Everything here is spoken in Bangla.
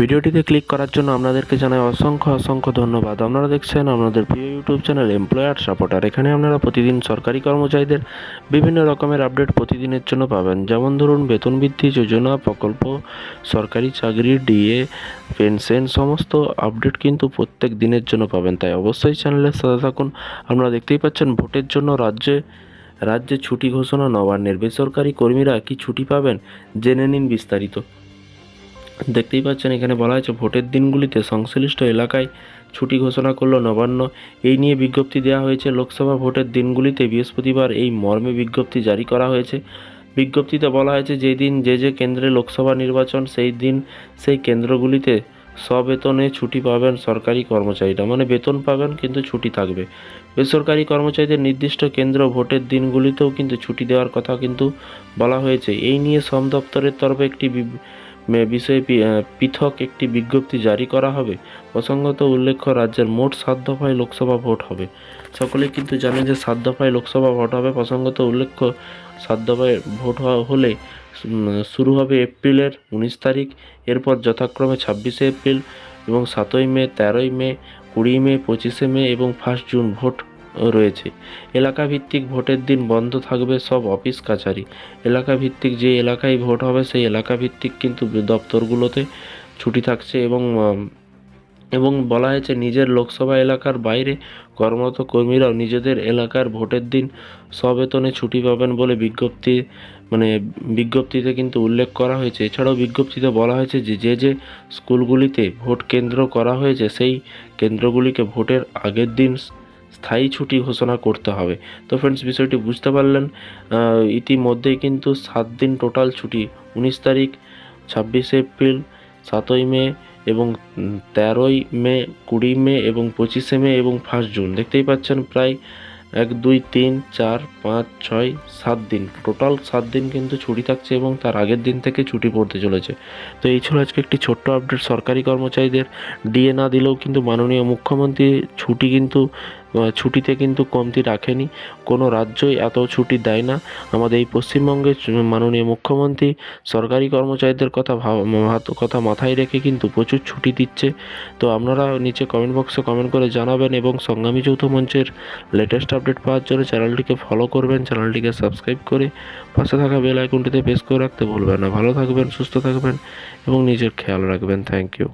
ভিডিওটিতে ক্লিক করার জন্য আপনাদেরকে জানাই অসংখ্য অসংখ্য ধন্যবাদ। আপনারা দেখছেন আপনাদের প্রিয় ইউটিউব চ্যানেল এমপ্লয়ার সাপোর্টার এখানে আপনারা প্রতিদিন সরকারি কর্মচারীদের বিভিন্ন রকমের আপডেট প্রতিদিনের জন্য পাবেন। যেমন ধরুন, বেতন বৃদ্ধি, যোজনা, প্রকল্প, সরকারি চাকরি, ডিএ, পেনশন, সমস্ত আপডেট কিন্তু প্রত্যেক দিনের জন্য পাবেন। তাই অবশ্যই চ্যানেলের সাথে থাকুন। আপনারা দেখতেই পাচ্ছেন, ভোটের জন্য রাজ্যে রাজ্যে ছুটি ঘোষণা, নবান্নের বেসরকারি কর্মীরা কি ছুটি পাবেন? জেনে নিন বিস্তারিত। দেখতেই পাচ্ছেন, এখানে বলা হয়েছে ভোটের দিনগুলিতে সংশ্লিষ্ট এলাকায় ছুটি ঘোষণা করল নবান্ন। এই নিয়ে বিজ্ঞপ্তি দেওয়া হয়েছে, লোকসভা ভোটের দিনগুলিতে বৃহস্পতিবার এই মর্মে বিজ্ঞপ্তি জারি করা হয়েছে। বিজ্ঞপ্তিতে বলা হয়েছে যেই দিন যে যে কেন্দ্রে লোকসভা নির্বাচন, সেই দিন সেই কেন্দ্রগুলিতে সবেতনে ছুটি পাবেন সরকারি কর্মচারীরা। মানে বেতন পাবেন, কিন্তু ছুটি থাকবে। বেসরকারি কর্মচারীদের নির্দিষ্ট কেন্দ্র ভোটের দিনগুলিতেও কিন্তু ছুটি দেওয়ার কথা কিন্তু বলা হয়েছে। এই নিয়ে শ্রম দপ্তরের তরফে একটি বিষয়ে পৃথক একটি বিজ্ঞপ্তি জারি করা হবে। প্রসঙ্গত উল্লেখ্য, রাজ্যের মোট সাত দফায় লোকসভা ভোট হবে। সকলেই কিন্তু জানে যে সাত দফায় লোকসভা ভোট হবে। প্রসঙ্গত উল্লেখ্য, সাত দফায় ভোট হলে শুরু হবে এপ্রিলের উনিশ তারিখ। এরপর যথাক্রমে ছাব্বিশে এপ্রিল এবং সাতই মে, তেরোই মে কুড়ি মে, পঁচিশে মে এবং ফার্স্ট জুন ভোট রয়েছে। এলাকা ভিত্তিক ভোটের দিন বন্ধ থাকবে সব অফিস কাছারি। এলাকা ভিত্তিক যে এলাকায় ভোট হবে, সেই এলাকা ভিত্তিক কিন্তু দপ্তরগুলোতে ছুটি থাকছে এবং এবং বলা হয়েছে নিজের লোকসভা এলাকার বাইরে কর্মরত কর্মীরাও নিজেদের এলাকার ভোটের দিন সবেতনে ছুটি পাবেন বলে বিজ্ঞপ্তি মানে বিজ্ঞপ্তিতে কিন্তু উল্লেখ করা হয়েছে। এছাড়াও বিজ্ঞপ্তিতে বলা হয়েছে যে যে যে স্কুলগুলিতে ভোট কেন্দ্র করা হয়েছে, সেই কেন্দ্রগুলিকে ভোটের আগের দিন স্থায়ী ছুটি ঘোষণা করতে হবে। তো ফ্রেন্ডস বিষয়টি বুঝতে পারলেন ইতিমধ্যেই কিন্তু সাত দিন টোটাল ছুটি, উনিশ তারিখ, ছাব্বিশে এপ্রিল, সাতই মে এবং তেরোই মে, কুড়ি মে এবং পঁচিশে মে এবং ফার্স্ট জুন। দেখতেই পাচ্ছেন প্রায় এক, দুই, তিন, চার, পাঁচ, ছয়, সাত দিন। টোটাল সাত দিন কিন্তু ছুটি থাকছে এবং তার আগের দিন থেকে ছুটি পড়তে চলেছে। তো এই ছিল আজকে একটি ছোট্ট আপডেট সরকারি কর্মচারীদের। ডিএ না দিলেও কিন্তু মাননীয় মুখ্যমন্ত্রী ছুটি কিন্তু ছুটিতে কিন্তু কমতি রাখেনি। কোনো রাজ্যই এত ছুটি দেয় না। আমাদের এই পশ্চিমবঙ্গে মাননীয় মুখ্যমন্ত্রী সরকারি কর্মচারীদের কথা কথা মাথায় রেখে কিন্তু প্রচুর ছুটি দিচ্ছে। তো আপনারা নিচে কমেন্ট বক্সে কমেন্ট করে জানাবেন এবং সংগ্রামী যৌথ মঞ্চের লেটেস্ট আপডেট পাওয়ার জন্য চ্যানেলটিকে ফলো করবেন। চ্যানেলটিকে সাবস্ক্রাইব করে পাশে থাকা বেল আইকনটিতে প্রেস করে রাখতে ভুলবেন না। ভালো থাকবেন, সুস্থ থাকবেন এবং নিজের খেয়াল রাখবেন। Thank you